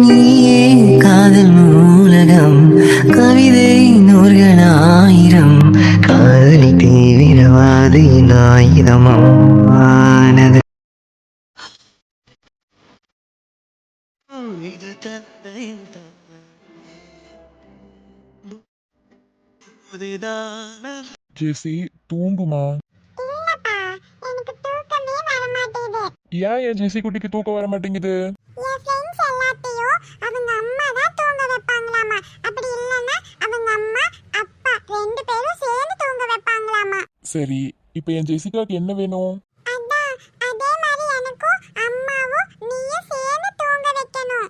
நீயே காதல் நூலகம் கவிதை நூல்கள் ஆயிரம் காதலி தீவிரவாதி ஆயுதமானது இது தந்தையின் ஜெசி தூங்குமா? இல்லப்பா எனக்கு தூக்கமே வர மாட்டேங்குது ஏன் என் ஜெசி குட்டிக்கு தூக்கம் வர மாட்டேங்குது சரி இப்போ என் ஜெசிகாக்கு என்ன வேணும்? அதான் அதே மாதிரி எனக்கும் அம்மாவும் நீயும் சேர்ந்து தூங்க வைக்கணும்.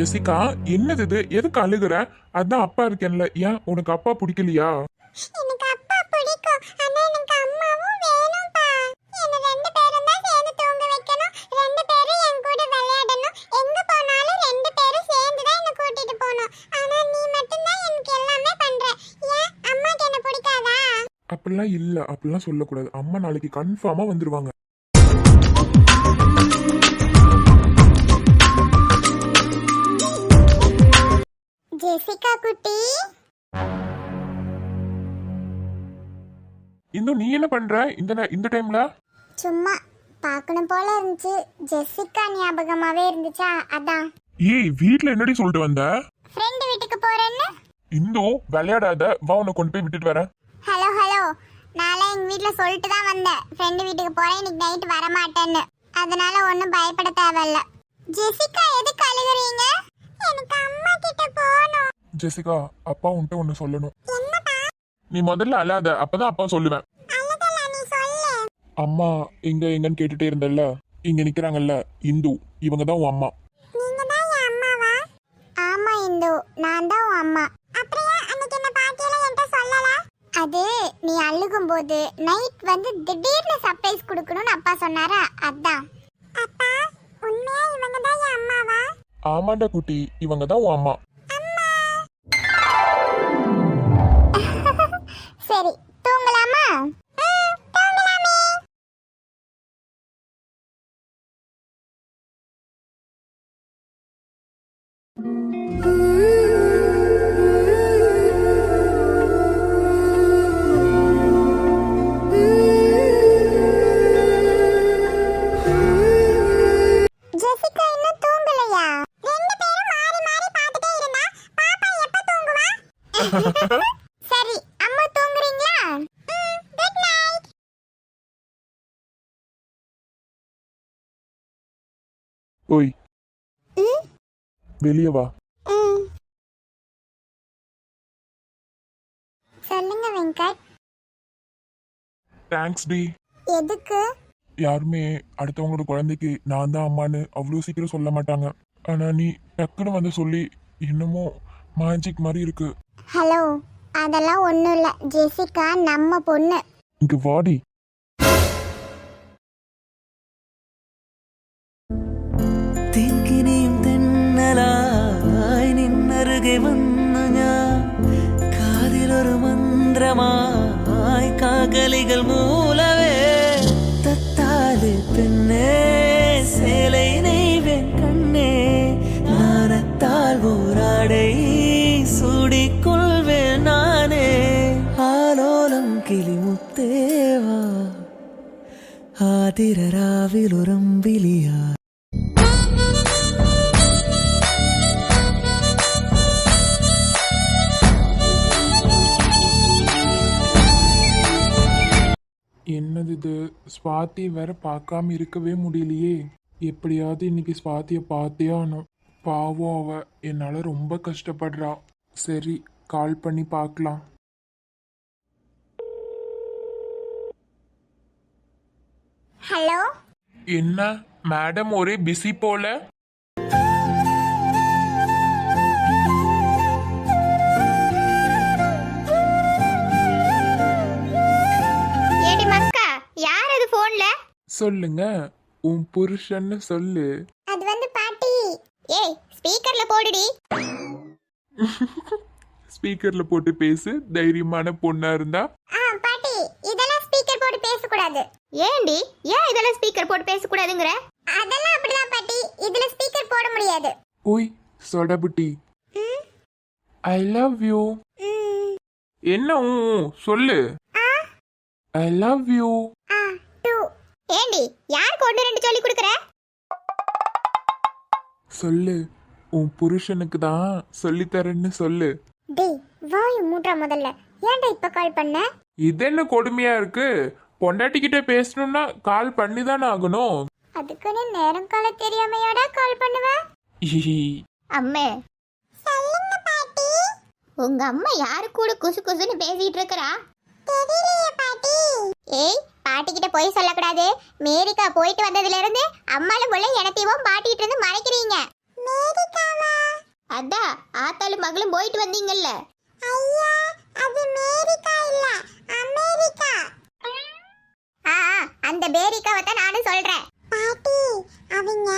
ஜெசிகா என்னது இது? எதுக்கு அழுகுற? அதான் அப்பா இருக்கேன்ல. ஏன்? உனக்கு அப்பா பிடிக்கலையா? எனக்கு அப்பா பிடிக்கும். ஆனா எனக்கு அம்மாவும் வேணும்ப்பா என்ன இன்னும் நீ என்ன பண்ற? இந்த நே- இந்த டைம்ல சும்மா பார்க்கணும் போல இருந்துச்சு. ஜெசிகா ஞாபகமாவே இருந்துச்சா? அதான். ஏய் வீட்ல என்னடி சொல்லிட்டு வந்த? ஃப்ரெண்டு வீட்டுக்கு போறேன்னு? இந்தோ விளையாடாத. வா உன்னை கொண்டு போய் விட்டுட்டு வரேன். ஹலோ ஹலோ நாளை எங்க வீட்ல சொல்லிட்டு தான் வந்தேன். ஃப்ரெண்டு வீட்டுக்கு போறேன். இன்னைக்கு நைட் வர மாட்டேன்னு அதனால ஒன்றும் பயப்பட தேவையில்ல. ஜெசிகா எதுக்கு அழுகுறீங்க எனக்கு அம்மா கிட்ட போகணும். ஜெசிகா அப்பா உன்கிட்ட ஒன்னு சொல்லணும். என்னப்பா நீ முதல்ல அழாத அப்பதான் அப்பா சொல்லுவேன். அம்மா எங்க எங்கன்னு கேட்டுட்டே இருந்தல்ல? இங்க நிக்கிறாங்கல்ல இந்து. இவங்க தான் உன் அம்மா. நீங்க தான் என் அம்மாவா? ஆமா இந்து. நான் தான் உன் அம்மா. அப்புறம் அன்னைக்கு என்ன பாட்டியில என்கிட்ட சொல்லல? அது நீ அழுகும் போது நைட் வந்து திடீர்னு சர்ப்ரைஸ் கொடுக்கணும்னு அப்பா சொன்னாரா? அதான். அப்பா உண்மையா இவங்க தான் என் அம்மாவா? ஆமாண்டா குட்டி இவங்க தான் உன் அம்மா. சரி அம்மா தூங்குறீங்களா? குட் நைட் ஓய். வெளியே வா. சொல்லுங்க வெங்கட். Thanks D. எதுக்கு? யாருமே அடுத்தவங்களோட குழந்தைக்கு நான் தான் அம்மான்னு அவ்வளோ சீக்கிரம் சொல்ல மாட்டாங்க. ஆனா நீ டக்குன்னு வந்து சொல்லி என்னமோ மேஜிக் மாதிரி இருக்கு ஹலோ அதெல்லாம் ஒன்றும் இல்லை ஜெசிகா நம்ம பொண்ணு இங்க வாடி തെക്കിനിയും തെന്നലായി നിന്നരുകെ വന്നു ഞാൻ കാതിലൊരു മന്ത്രമായി കാകലികൾ മൂലവേ ஆதிரராவிலுரம்பிலியா என்னது இது ஸ்வாதி வேற பார்க்காம இருக்கவே முடியலையே. எப்படியாவது இன்னைக்கு ஸ்வாதியை பார்த்தே ஆனும் பாவம் அவ. என்னால ரொம்ப கஷ்டப்படுறா. சரி கால் பண்ணி பார்க்கலாம். ஹலோ? என்ன மேடம் ஒரே பிஸி போல? ஏடி மக்கா யார் அது போன்ல சொல்லுங்க உன் புருஷன்னு சொல்லு. அது வந்து பாட்டி. ஏய் ஸ்பீக்கர்ல போடுடி. ஸ்பீக்கர்ல போட்டு பேசு தைரியமான பொண்ணா இருந்தா. ஆ பாட்டி இதெல்லாம் ஸ்பீக்கர் போட்டு பேசக்கூடாது. ஏண்டி ஏன் இதெல்லாம் ஸ்பீக்கர் போட்டு பேசக்கூடாதுங்கற? அதெல்லாம் அப்படிதான் பாட்டி இதுல ஸ்பீக்கர் போட முடியாது. ஓய் சொடபுட்டி ஐ லவ் யூ என்ன ஊ, சொல்லு. ஐ லவ் யூ ஆ டூ. ஏண்டி யாருக்கு ஒன்று ரெண்டு சொல்லி கொடுக்குற? சொல்லு. உன் புருஷனுக்கு தான் சொல்லித்தரேன்னு சொல்லு. டேய் வாய் மூட்றா முதல்ல. ஏன்டா இப்ப கால் பண்ண? இது என்ன கொடுமையா இருக்கு? பொண்டாட்டிக்கிட்ட பேசணும்னா கால் பண்ணி தானே ஆகணும். அதுக்குன்னு நேரம் கால தெரியாமையாடா கால் பண்ணுவ? அம்மே. சொல்லுங்க பாட்டி. உங்க அம்மா யாரு கூட குசு குசுன்னு பேசிட்டு இருக்கறா? தெரியலையே பாட்டி. ஏய் பாட்டி கிட்ட போய் சொல்லக்கூடாது. மேரிக்கா போயிட்டு வந்ததுல இருந்து அம்மாலும் முள்ள எனத்தையும் பாட்டிட்டு இருந்து மறைக்கிறீங்க. மேரிக்காவா? அதான் ஆத்தாலும் மகளும் போயிட்டு வந்தீங்கல்ல. ஐயா அது மேரிக்கா இல்ல அமெரிக்கா. ஆ அந்த பேரிக்காவை தான் நானும் சொல்றேன். பாட்டி அவங்க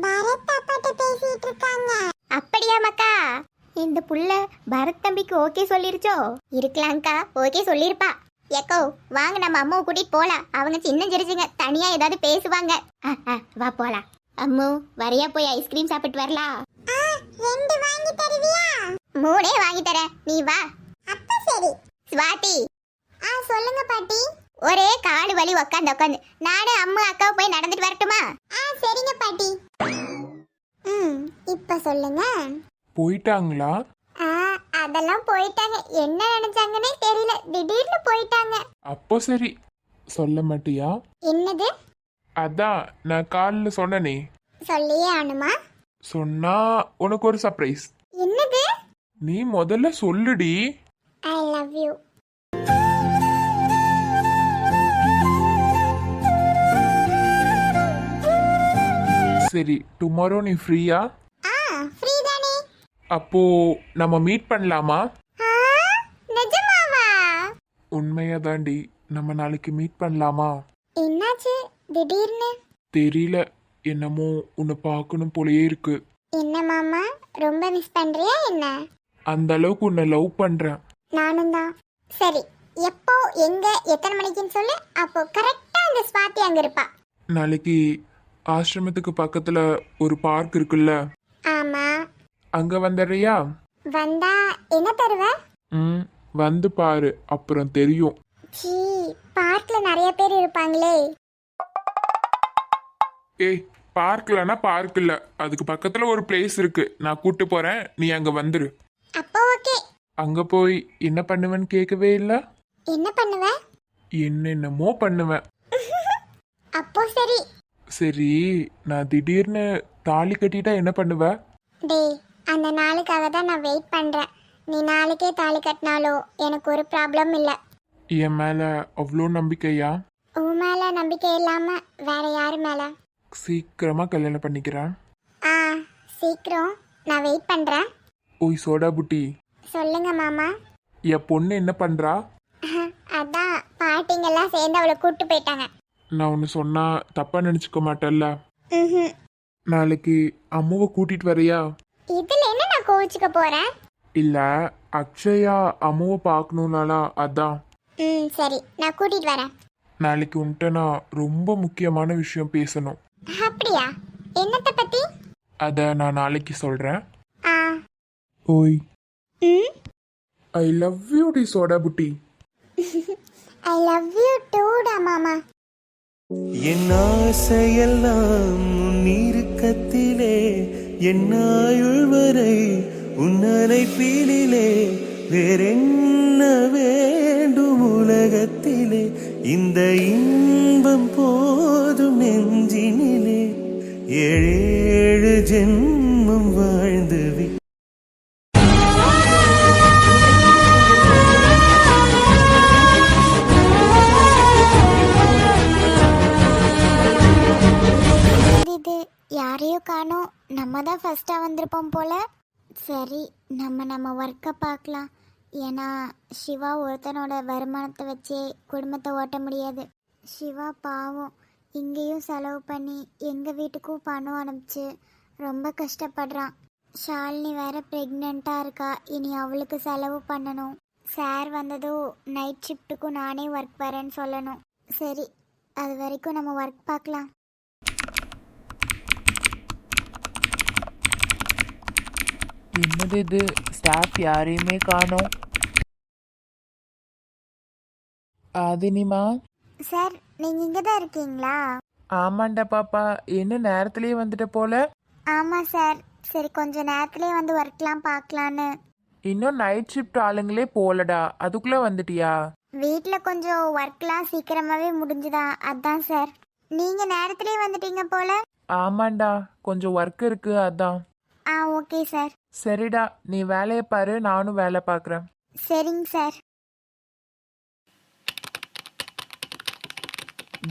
பரத் அப்பாட்ட பேசிட்டு இருக்காங்க. அப்படியா மக்கா? இந்த புள்ள பரத் தம்பிக்கு ஓகே சொல்லிருச்சோ? இருக்கலாம்க்கா ஓகே சொல்லிருப்பா. எக்கோ வாங்க நம்ம அம்மாவை கூட்டிட்டு போலாம். அவங்க சின்ன சிரிச்சுங்க தனியா ஏதாவது பேசுவாங்க. ஆ, ஆ, வா போலாம். அம்மு வரையா போய் ஐஸ்கிரீம் சாப்பிட்டு வரலாம் ரெண்டு வாங்கி தருவியா? மூணே வாங்கி தரேன் நீ வா. அப்ப சரி. ஸ்வாதி. ஆ சொல்லுங்க பாட்டி. ஒரே காடு வலி உக்காந்து உக்காந்து. நானும் அம்மா அக்காவை போய் நடந்துட்டு வரட்டுமா? ஆ சரிங்க பாட்டி. ம் இப்ப சொல்லுங்க. போயிட்டாங்களா? ஆ அதெல்லாம் போயிட்டாங்க. என்ன நினைச்சாங்கன்னே தெரியல. திடீர்னு போயிட்டாங்க. அப்போ சரி. சொல்ல மாட்டியா? என்னது? அதான் நான் காலில் சொன்னனே. சொல்லியே ஆனுமா சொன்னா உனக்கு ஒரு சர்ப்ரைஸ் என்னது? நீ முதல்ல சொல்லுடி. ஐ லவ் யூ சரி டுமாரோ நீ ஃப்ரீயா ஆ ஃப்ரீ தானே. அப்போ நம்ம மீட் பண்ணலாமா? ஆ நிஜமாவா? உண்மையா தாண்டி நம்ம நாளைக்கு மீட் பண்ணலாமா? என்னாச்சு? திடீர்னு? தெரியல. என்னமோ உன்னை பார்க்கணும் போலயே இருக்கு. என்ன மாமா? ரொம்ப மிஸ் பண்றியா என்ன? அந்த அளவுக்கு உன்னை லவ் பண்றேன். நானும் தான். சரி எப்போ எங்க எத்தனை மணிக்குன்னு சொல்லு. அப்போ கரெக்டா அந்த ஸ்வாதி அங்க இருப்பா. நாளைக்கு ஆசிரமத்துக்கு பக்கத்துல ஒரு பார்க் இருக்குல்ல? ஆமா. அங்க வந்துடுறியா? வந்தா என்ன தருவ? ம் வந்து பாரு. அப்புறம் தெரியும். சீ பார்க்ல நிறைய பேர் இருப்பாங்களே. ஏய் பார்க்கலன்னா பார்க் இல்ல. அதுக்கு பக்கத்துல ஒரு பிளேஸ் இருக்கு. நான் கூட்டு போறேன். நீ அங்க வந்துரு. அப்போ ஓகே. அங்க போய் என்ன பண்ணுவேன்னு கேட்கவே இல்ல. என்ன பண்ணுவ? என்னென்னமோ பண்ணுவேன் அப்போ சரி. சரி நான் திடீர்னு தாலி கட்டிட்டா என்ன பண்ணுவ? டேய் அந்த நாளுக்காக தான் நான் வெயிட் பண்றேன். நீ நாளைக்கே தாலி கட்டினாலோ எனக்கு ஒரு ப்ராப்ளம் இல்லை. என் மேல அவ்வளோ நம்பிக்கையா? உன் மேல நம்பிக்கை இல்லாம வேற யாரு மேல? சீக்கிரமா கல்யாணம் பண்ணிக்கிறேன். ஆ சீக்கிரம். நான் வெயிட் பண்றேன். ஓய் சோடா புட்டி. சொல்லுங்க மாமா. என் பொண்ணு என்ன பண்றா? அதான் பாட்டிங்கெல்லாம் சேர்ந்து அவளை கூட்டு போயிட்டாங்க. நான் ஒன்று சொன்னா தப்பா நினச்சிக்க மாட்டேல்ல ம்ஹும். நாளைக்கு அம்மாவை கூட்டிட்டு வரியா? இதுல என்ன நான் கோவிச்சுக்க போறேன்? இல்ல அக்ஷயா அம்மாவை பார்க்கணும்னாலா அதான். ம் சரி. நான் கூட்டிட்டு வரேன். நாளைக்கு உன்கிட்ட நான் ரொம்ப முக்கியமான விஷயம் பேசணும். அப்படியா? என்னத்தை பத்தி? அதை நான் நாளைக்கு சொல்றேன். ஆ. ஓய். ம்? ஐ லவ் யூ டி சோடா புட்டி. ஐ லவ் யூ டூடா மாமா. என் ஆசையெல்லாம் உன் இறுக்கத்திலே என் ஆயுள் வரை உன் அழைப்பினிலே வேறென்ன வேண்டும் உலகத்திலே? இந்த இன்பம் போதும் நெஞ்சினிலே. ஏழேழு ஜென்மம் வாழ்ந்து யாரையும் இது காணோம். நம்ம தான் ஃபர்ஸ்டா வந்திருப்போம் போல. சரி நம்ம நம்ம ஒர்க்கை பார்க்கலாம். ஏன்னா சிவா ஒருத்தனோட வருமானத்தை வச்சே குடும்பத்தை ஓட்ட முடியாது. சிவா பாவம். இங்கேயும் செலவு பண்ணி எங்கள் வீட்டுக்கும் பணம் அனுப்பிச்சு ரொம்ப கஷ்டப்படுறான். ஷாலினி வேற ப்ரெக்னெண்ட்டாக இருக்கா. இனி அவளுக்கு செலவு பண்ணணும். சார் வந்ததும் நைட் ஷிஃப்ட்டுக்கும் நானே ஒர்க் வரேன்னு சொல்லணும். சரி அது வரைக்கும் நம்ம ஒர்க் பார்க்கலாம். என்னது இது ஸ்டாஃப் யாரையுமே காணோம் ஆதினிமா சார் நீங்கள் இங்கே தான் இருக்கீங்களா ஆமாண்டா பாப்பா என்ன நேரத்திலேயே வந்துட்ட போல ஆமாம் சார் சரி கொஞ்சம் நேரத்துலேயே வந்து ஒர்க்லாம் பார்க்கலான்னு இன்னும் நைட் ஷிஃப்ட் ஆளுங்களே போலடா அதுக்குள்ள வந்துட்டியா வீட்டில் கொஞ்சம் ஒர்க்லாம் சீக்கிரமாகவே முடிஞ்சுதா அதான் சார் நீங்கள் நேரத்துலேயே வந்துட்டீங்க போல ஆமாண்டா கொஞ்சம் ஒர்க் இருக்கு அதான் ஆ ஓகே சார். சரிடா நீ வேலையை பாரு நானும் வேலை பார்க்குறேன் சரிங்க சார்.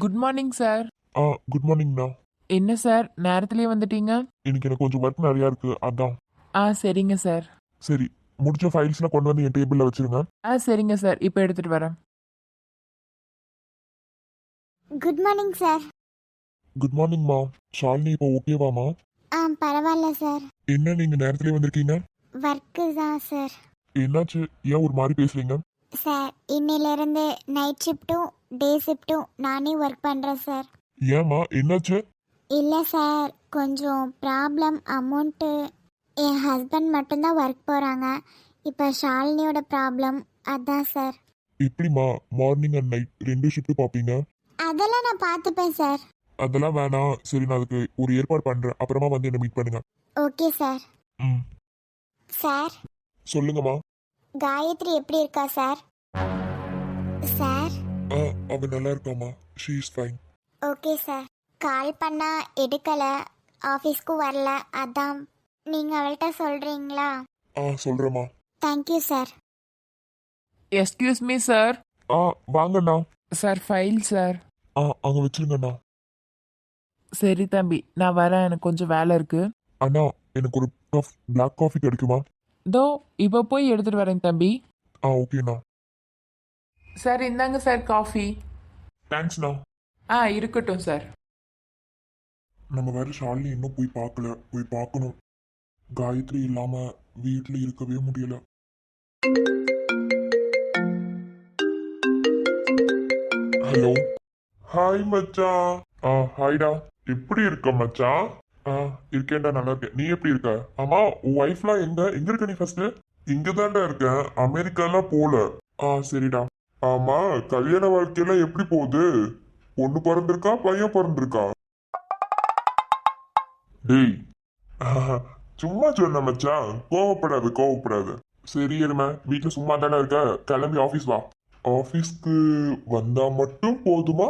குட் மார்னிங் சார் ஆ குட் மார்னிங்ண்ணா என்ன சார் நேரத்திலேயே வந்துட்டீங்க? இன்னைக்கு எனக்கு கொஞ்சம் ஒர்க் நிறையா இருக்கு அதான். ஆ சரிங்க சார் சரி முடிச்ச ஃபைல்ஸ்லாம் கொண்டு வந்து என் டேபிளில் வச்சிருங்க. ஆ சரிங்க சார் இப்போ எடுத்துட்டு வரேன். குட் மார்னிங் சார் குட் மார்னிங்மா ஷாலினி இப்போ ஓகேவாமா ஆ பரவாயில்ல சார். என்ன நீங்க நேரத்திலே வந்திருக்கீங்க? ஒர்க்கு தான் சார். என்னாச்சு? ஏன் ஒரு மாதிரி பேசுறீங்க? சார் இன்னிலிருந்து நைட் ஷிஃப்ட்டும் டே ஷிஃப்ட்டும் நானே ஒர்க் பண்ணுறேன் சார். ஏமா என்னாச்சு? இல்லை சார். கொஞ்சம் ப்ராப்ளம் அமௌண்ட்டு என் ஹஸ்பண்ட் மட்டும்தான் ஒர்க் போகிறாங்க இப்போ ஷாலினியோட ப்ராப்ளம் அதான் சார். எப்படிமா மார்னிங் அண்ட் நைட் ரெண்டு ஷிஃப்ட் பார்ப்பீங்க? அதெல்லாம் நான் பார்த்துப்பேன் சார். அதெல்லாம் வேணாம். சரி நான் அதுக்கு ஒரு ஏற்பாடு பண்றேன். அப்புறமா வந்து என்ன மீட் பண்ணுங்க. Okay sir. ம். சார். சொல்லுங்கம்மா. காயத்ரி எப்படி இருக்கா சார்? சார். ஆ அவ நல்லா இருக்காமா she is fine okay sir. கால் பண்ணா எடுக்கலை. ஆஃபீஸ்க்கு வரல. அதான். நீங்கள் அவள்கிட்ட சொல்கிறீங்களா ஆ சொல்றேம்மா. Thank you sir. Excuse me sir ஆ வாங்கண்ணா. சார் ஃபைல் சார் ஆ அங்க வச்சிருங்கண்ணா. சரி தம்பி நான் வரேன். எனக்கு கொஞ்சம் வேலை இருக்கு. அண்ணா எனக்கு ஒரு கப் பிளாக் காஃபி கிடைக்குமா? தோ இப்போ போய் எடுத்துட்டு வரேன் தம்பி. ஆ ஓகேண்ணா சார் இந்தாங்க சார் காஃபி தேங்க்ஸ்ண்ணா ஆ இருக்கட்டும் சார். நம்ம வேற ஷாலினி இன்னும் போய் பார்க்கல. போய் பார்க்கணும். காயத்ரி இல்லாம வீட்ல இருக்கவே முடியல. ஹலோ ஹாய் மச்சான் ஆ ஹாய்டா எப்படி இருக்க மச்சான் ஆ இருக்கேன்டா நல்லா இருக்கேன். நீ எப்படி இருக்க? ஆமா உன் ஒய்ஃப்லாம் எங்க? எங்க இருக்க நீ ஃபர்ஸ்ட் இங்க தான்டா இருக்கேன் அமெரிக்காலாம் போல. ஆ சரிடா. ஆமா கல்யாண வாழ்க்கையெல்லாம் எப்படி போகுது? பொண்ணு பிறந்திருக்கா பையன் பிறந்திருக்கா? டேய். சும்மா சொன்ன மச்சான் கோவப்படாது கோவப்படாது. சரி எருமை வீட்டுல சும்மா தானே இருக்க? கிளம்பி ஆபீஸ் வா. ஆபீஸ்க்கு வந்தா மட்டும் போதுமா?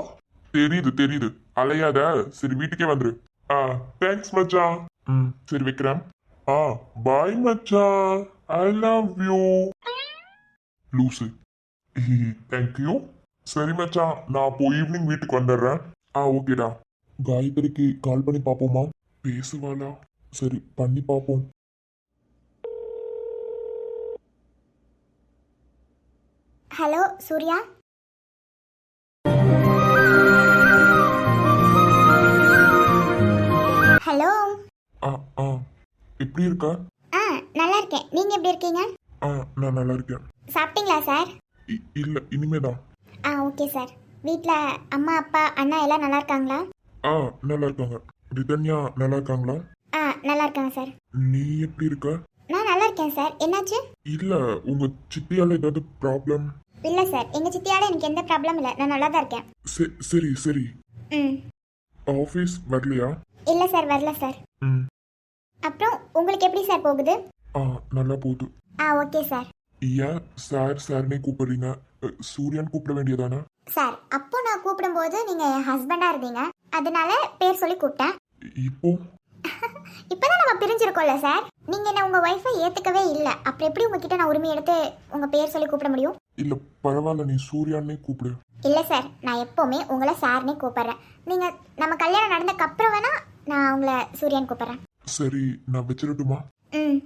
தெரியுது தெரியுது. அலையாத. சரி வீட்டுக்கே வந்துரு. ஆ தேங்க்ஸ் மச்சான். ம். சரி வைக்கிறேன். ஆ பாய் மச்சான். ஐ லவ் யூ லூசு. தேங்க்யூ சரி மச்சான். நான் அப்போ ஈவினிங் வீட்டுக்கு வந்துடுறேன். ஆ ஓகேடா. காயத்ரிக்கு கால் பண்ணி பார்ப்போமா பேசுவாளா? சரி பண்ணி பார்ப்போம் ஹலோ சூர்யா? எப்படி இருக்க? ஆ நல்லா இருக்கேன். நீங்கள் எப்படி இருக்கீங்க? ஆ நான் நல்லா இருக்கேன். சாப்பிட்டீங்களா சார்? இ- இல்ல இனிமேதான் ஆ ஓகே சார். வீட்டில் அம்மா அப்பா அண்ணா எல்லாம் நல்லா இருக்காங்களா? ஆ நல்லா இருக்காங்க. ரிதன்யா நல்லா இருக்காங்களா? ஆ நல்லா இருக்காங்க சார். நீ எப்படி இருக்க? நான் நல்லா இருக்கேன் சார். என்னாச்சு? இல்ல உங்க சித்தியால ஏதாவது ப்ராப்ளம் இல்லை சார். எங்கள் சித்தியால எனக்கு எந்த ப்ராப்ளம் இல்லை. நான் நல்லா தான் இருக்கேன் சரி சரி. ம். ஆஃபீஸ் வரலையா? இல்லை சார். வரல சார். ம். அப்புறம் உங்களுக்கு எப்படி சார் போகுது? ஆ நல்லா போகுது. ஆ ஓகே சார். ஏன் சார் சார்னே கூப்பிடுறீங்க? அ, சூர்யான்னு கூப்பிட வேண்டியதானே? சார் அப்போ நான் கூப்பிடும்போது நீங்கள் என் ஹஸ்பண்டாக இருந்தீங்க. அதனால பேர் சொல்லி கூப்பிட்டேன். இப்போ? இப்போதான் நம்ம பிரிஞ்சிருக்கோம்ல சார். நீங்கள் என்ன உங்கள் ஒய்ஃபை ஏற்றுக்கவே இல்லை. அப்புறம் எப்படி உங்ககிட்ட நான் உரிமை எடுத்து உங்கள் பேர் சொல்லி கூப்பிட முடியும்? இல்ல பரவாயில்ல நீ சூர்யான்னே கூப்பிடு. இல்லை சார் நான் எப்போவுமே உங்களை சார்னே கூப்பிட்றேன். நீங்கள் நம்ம கல்யாணம் நடந்ததுக்கு அப்புறம் வேணா நான் உங்களை சூர்யான்னு கூப்பிட்றேன். சரி நான் வச்சிடட்டுமா? ம்.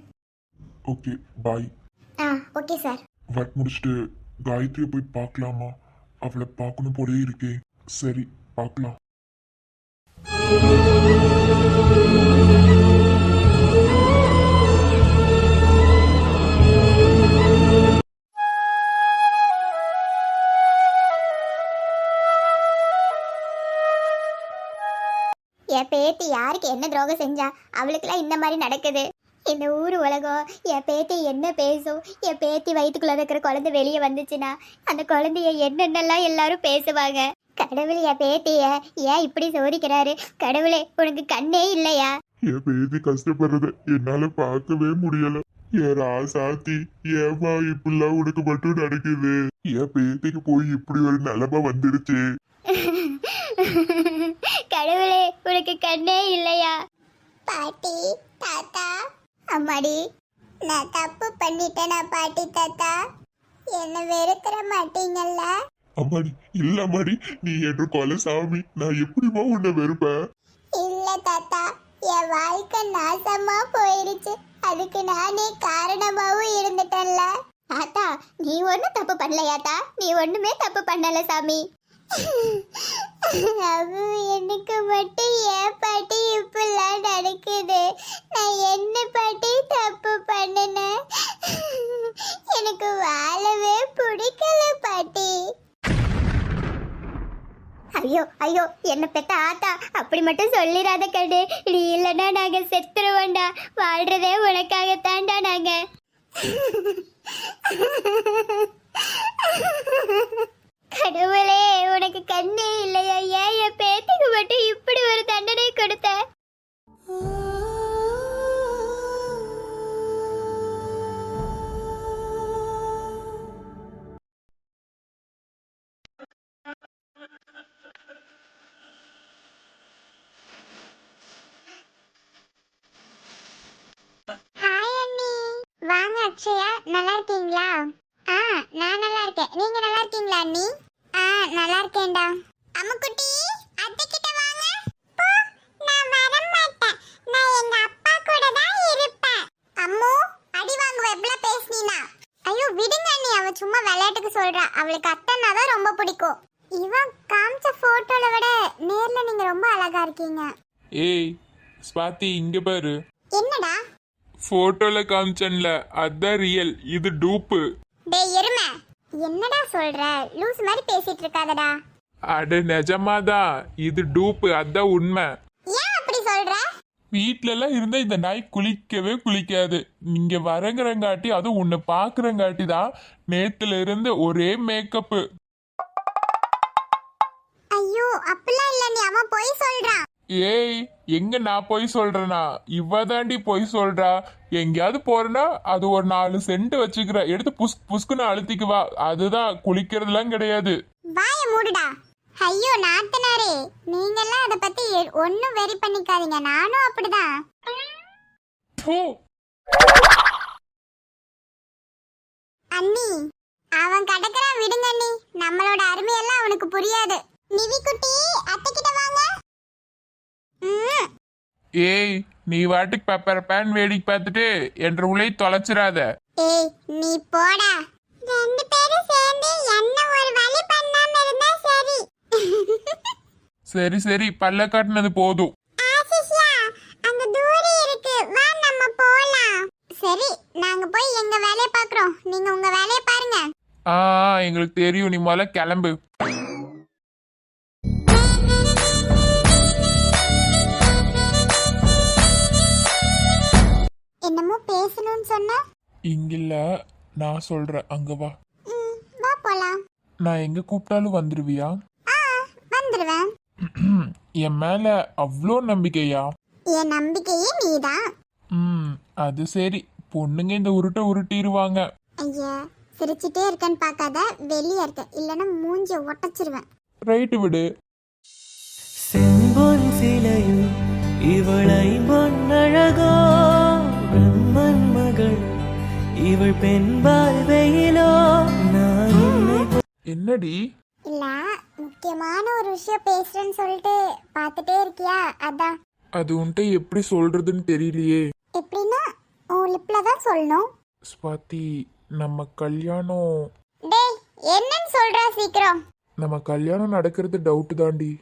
Okay bye. ஆ ஓகே சார். ஒர்க் முடிச்சுட்டு காயத்ரியை போய் பார்க்கலாமா? அவளை பார்க்கணும் போலயே இருக்கே. சரி பார்க்கலாம். பேத்தி யாருக்கு என்ன துரோகம் செஞ்சா அவளுக்கெல்லாம் இந்த மாதிரி நடக்குது? இந்த ஊர் உலகம் என் பேத்தி என்ன பேசும்? என் பேத்தி வயிற்றுக்குள்ள இருக்கிற குழந்தை வெளியே வந்துச்சுன்னா அந்த குழந்தைய என்னென்னலாம் எல்லாரும் பேசுவாங்க? கடவுள் என் பேத்திய ஏன் இப்படி சோதிக்கிறாரு? கடவுளே உனக்கு கண்ணே இல்லையா? என் பேத்தி கஷ்டப்படுறத என்னால பார்க்கவே முடியல. என் ராசாத்தி ஏமா இப்படிலாம் உனக்கு மட்டும் நடக்குது. என் பேத்திக்கு போய் இப்படி ஒரு நிலைமை வந்துடுச்சு. கடவுளே உனக்கு கண்ணே இல்லையா? பாட்டி தாத்தா அம்மாடி நான் தப்பு பண்ணிட்டேனா பாட்டி தாத்தா. என்ன வெறுக்கிற மாட்டீங்கல்ல? அம்மாடி இல்ல அம்மாடி நீ என்று கொலை சாமி நான் எப்படிமா உன்னை வெறுப்பேன்? இல்ல தாத்தா என் வாழ்க்கை நாசமா போயிடுச்சு. அதுக்கு நானே காரணமாவும் இருந்துட்டேன்ல. தாத்தா நீ ஒன்றும் தப்பு பண்ணலையாத்தா நீ ஒண்ணுமே தப்பு பண்ணல சாமி. எனக்கு மட்டும் ஏன் பாட்டி இப்படிலாம் நடக்குது. நான் என்ன பாட்டி தப்பு பண்ணினேன்? எனக்கு வாழவே பிடிக்கல பாட்டி. ஐயோ ஐயோ என்ன பெத்த ஆத்தா? அப்படி மட்டும் சொல்லிடாத கண்டு நீ இல்லைன்னா நாங்கள் செத்துருவோண்டா வாழ்றதே உனக்கு. நல்லா இருக்கீங்களா ஆ நான் நல்லா இருக்கேன் நீங்க நல்லா இருக்கீங்களா அண்ணி? ஆ நல்லா இருக்கேன்டா அம்முக்குட்டி அத்தை கிட்ட வாங்க. போ நான் வர மாட்டேன் நான் எங்க அப்பா கூட தான் இருப்பேன். அம்மு அடி வாங்குவ எவ்வளவு பேசுனீனா ஐயோ விடுங்க அண்ணி. அவ சும்மா விளையாட்டுக்கு சொல்றா. அவளுக்கு அத்தைன்னா தான் ரொம்ப பிடிக்கும். இவன் காமிச்ச போட்டோல விட நேர்ல நீங்க ரொம்ப அழகா இருக்கீங்க. ஏய் ஸ்வாதி இங்க பாரு. என்னடா? போட்டோல காமிச்சன்ல அதான் ரியல் இது டூப்பு டேய் எருமை. என்னடா சொல்ற? லூஸ் மாதிரி பேசிட்டு இருக்காதடா. அட நிஜமாதான் இது டூப்பு அதான் உண்மை. ஏன் அப்படி சொல்ற? வீட்ல எல்லாம் இருந்தா இந்த நாய் குளிக்கவே குளிக்காது. நீங்க வரங்குறங்காட்டி அதுவும் உன்னை பாக்குறங்காட்டி தான் நேத்துல இருந்து ஒரே மேக்கப்பு ஐயோ அப்படிலாம் இல்ல நீ அவன் போய் சொல்றான். ஏய் எங்க நான் போய் சொல்றேனா? இவ தாண்டி போய் சொல்றா? எங்கேயாவது போறேன்னா அது ஒரு நாலு சென்ட் வச்சுக்கிற. எடுத்து புஸ் புஸ்குன்னு அழுத்திக்குவா அதுதான் குளிக்கிறதுலாம் கிடையாது. வாய மூடுடா. ஐயோ நாத்தனாரே. நீங்கெல்லாம் அத பத்தி ஒண்ணும் வெரி பண்ணிக்காதீங்க. நானும் அப்படிதான். ப்பு. அண்ணி அவன் கடக்குறான் விடுங்க அண்ணி. நம்மளோட அருமையெல்லாம் அவனுக்கு புரியாது. நிவி குட்டி அத்தை கிட்ட வாங்க. ஏய் நீ வாட்டுக்கு பெப்பர் பேன் வேடிக்கை பார்த்துட்டு என்ற உலை தொலைச்சிடாத ஏய் நீ போடா. ரெண்டு பேரும் சேர்ந்து என்ன ஒரு வழி பண்ணாம இருந்தா சரி. சரி சரி பல்ல காட்டினது போதும். ஆசிஷா அங்க தூரி இருக்கு. வா நம்ம போலாம். சரி நாங்க போய் எங்க வேலைய பாக்குறோம் நீங்க உங்க வேலைய பாருங்க. ஆ, எங்களுக்கு தெரியும். நீ முதல்ல கிளம்பு. என்னமோ பேசணும்னு சொன்ன? இங்கில்ல நான் சொல்றேன். அங்க வா. ம், வா போலாம். நான் எங்க கூப்பிட்டாலும் வந்துருவியா? ஆ வந்துருவேன். என் மேல அவ்வளோ நம்பிக்கையா? என் நம்பிக்கையே நீதான் ம் அது சரி. பொண்ணுங்க இந்த உருட்டை உருட்டிடுவாங்க ஐயா சிரிச்சிட்டே இருக்கேன்னு பார்க்காத வெளியே இருக்க. இல்லைன்னா மூஞ்சி ஒட்டச்சிருவேன். ரைட்டு விடு. செம்பொன் சிலையும் இவளை இவள் பெண்பால் வெயிலோ நான் என்னடி? இல்ல முக்கியமான ஒரு விஷயம் பேசுறேன்னு சொல்லிட்டு பார்த்துட்டே இருக்கியா? அதான். அது உன்கிட்ட எப்படி சொல்றதுன்னு தெரியலையே. எப்படின்னா உன் லிப்ல தான் சொல்லணும். ஸ்வாதி நம்ம கல்யாணம் டேய் என்னன்னு சொல்றா சீக்கிரம். நம்ம கல்யாணம் நடக்கிறது டவுட் தாண்டி.